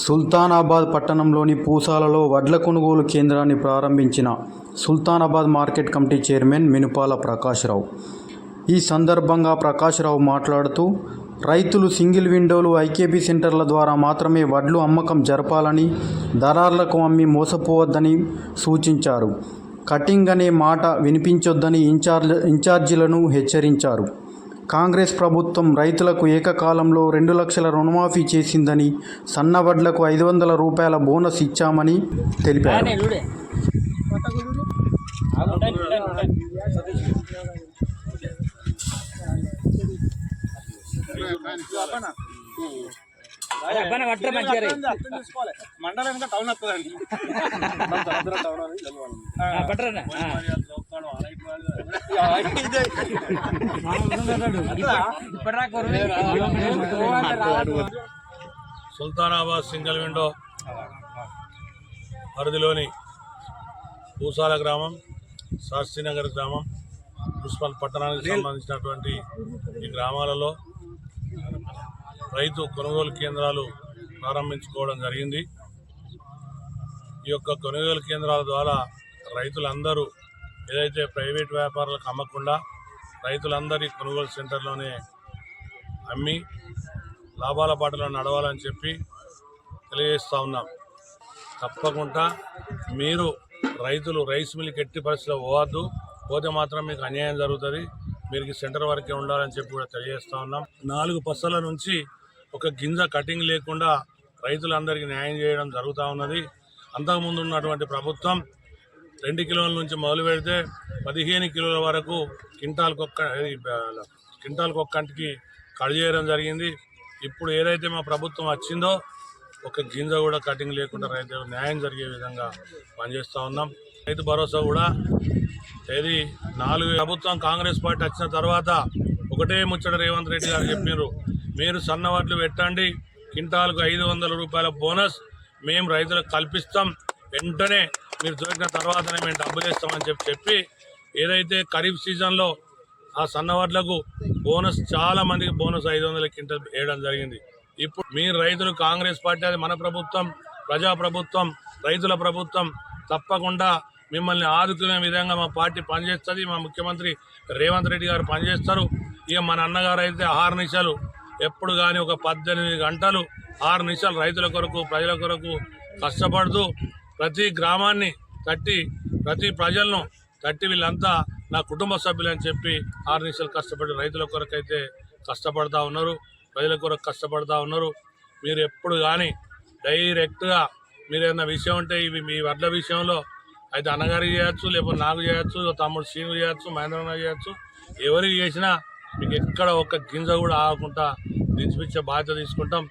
సుల్తానాబాద్ పట్టణంలోని పూసాలలో వడ్ల కొనుగోలు కేంద్రాన్ని ప్రారంభించిన Sultanabad market committee chairman Minupala Prakashrao. ఈ సందర్భంగా ప్రకాశ్రావు మాట్లాడుతూ రైతులు సింగిల్ విండోలు ఐకేపీ సెంటర్ల ద్వారా మాత్రమే వడ్లు అమ్మకం జరపాలని దళార్లకు అమ్మి మోసపోవద్దని సూచించారు. కటింగ్ అనే మాట వినిపించొద్దని ఇన్ఛార్జ్ ఇన్ఛార్జీలను హెచ్చరించారు. కాంగ్రెస్ ప్రభుత్వం రైతులకు ఏకకాలంలో రెండు లక్షల రుణమాఫీ చేసిందని సన్న వడ్లకు ఐదు వందల రూపాయల బోనస్ ఇచ్చామని తెలిపారు. మండలం ఇంకా టౌన్ వస్తుందండి. సుల్తానాబాద్ సింగల్ విండో పరిధిలోని పూసాల గ్రామం శాస్త్రీనగర్ గ్రామం మున్సిపల్ పట్టణానికి సంబంధించినటువంటి ఈ గ్రామాలలో రైతు కొనుగోలు కేంద్రాలు ప్రారంభించుకోవడం జరిగింది. ఈ యొక్క కొనుగోలు కేంద్రాల ద్వారా రైతులందరూ ఏదైతే ప్రైవేట్ వ్యాపారులకు అమ్మకుండా రైతులందరి కొనుగోలు సెంటర్లోనే అమ్మి లాభాల బాటలో నడవాలని చెప్పి తెలియజేస్తూ ఉన్నాం. తప్పకుండా మీరు రైతులు రైస్ మిల్కి ఎట్టి పరిస్థితిలో పోవద్దు. పోతే మాత్రం మీకు అన్యాయం జరుగుతుంది. మీరు సెంటర్ వరకే ఉండాలని చెప్పి కూడా తెలియజేస్తూ ఉన్నాం. నాలుగు పసల నుంచి ఒక గింజ కటింగ్ లేకుండా రైతులందరికీ న్యాయం చేయడం జరుగుతూ ఉన్నది. అంతకుముందు ఉన్నటువంటి ప్రభుత్వం రెండు కిలోల నుంచి మొదలు పెడితే పదిహేను కిలోల వరకు కింటాల్కొక్క కింటాల్కొక్కంటికి కట్ చేయడం జరిగింది. ఇప్పుడు ఏదైతే మా ప్రభుత్వం వచ్చిందో ఒక గింజ కూడా కటింగ్ లేకుండా రైతు న్యాయం జరిగే విధంగా పనిచేస్తూ ఉన్నాం. రైతు భరోసా కూడా ఏది నాలుగు ప్రభుత్వం కాంగ్రెస్ పార్టీ వచ్చిన తర్వాత ఒకటే ముచ్చట రేవంత్ రెడ్డి గారు చెప్పారు మీరు సన్నవాట్లు పెట్టండి క్వింటాల్కు ఐదు వందల రూపాయల బోనస్ మేము రైతులకు కల్పిస్తాం. వెంటనే మీరు దొరికిన తర్వాతనే మేము డబ్బులు ఇస్తామని చెప్పి చెప్పి ఏదైతే ఖరీఫ్ సీజన్లో ఆ సన్నవడ్లకు బోనస్ చాలా మందికి బోనస్ ఐదు వందల క్వింటల్ వేయడం జరిగింది. ఇప్పుడు మీ రైతులు కాంగ్రెస్ పార్టీ అది మన ప్రభుత్వం ప్రజా ప్రభుత్వం రైతుల ప్రభుత్వం తప్పకుండా మిమ్మల్ని ఆదుకునే విధంగా మా పార్టీ పనిచేస్తుంది. మా ముఖ్యమంత్రి రేవంత్ రెడ్డి గారు పనిచేస్తారు. ఇక మన అన్నగారు అయితే ఆరు నిమిషాలు ఎప్పుడు కానీ ఒక పద్దెనిమిది గంటలు ఆరు నిమిషాలు రైతుల కొరకు ప్రజల కొరకు కష్టపడుతూ ప్రతి గ్రామాన్ని తట్టి ప్రతి ప్రజలను తట్టి వీళ్ళంతా నా కుటుంబ సభ్యులని చెప్పి ఆరు నిమిషాలు కష్టపడి రైతుల కొరకైతే కష్టపడతా ఉన్నారు ప్రజల కొరకు కష్టపడతా ఉన్నారు. మీరు ఎప్పుడు కానీ డైరెక్ట్గా మీరు ఏదైనా విషయం ఉంటే ఇవి మీ వడ్ల విషయంలో అయితే అన్నగారికి చేయొచ్చు లేకపోతే నాకు చేయొచ్చు తమ్ముడు శ్రీను చేయొచ్చు మహేంద్రనాథ్ చేయొచ్చు. ఎవరికి చేసినా మీకు ఎక్కడ ఒక్క గింజ కూడా ఆగకుండా దించిపించే బాధ్యత తీసుకుంటాం.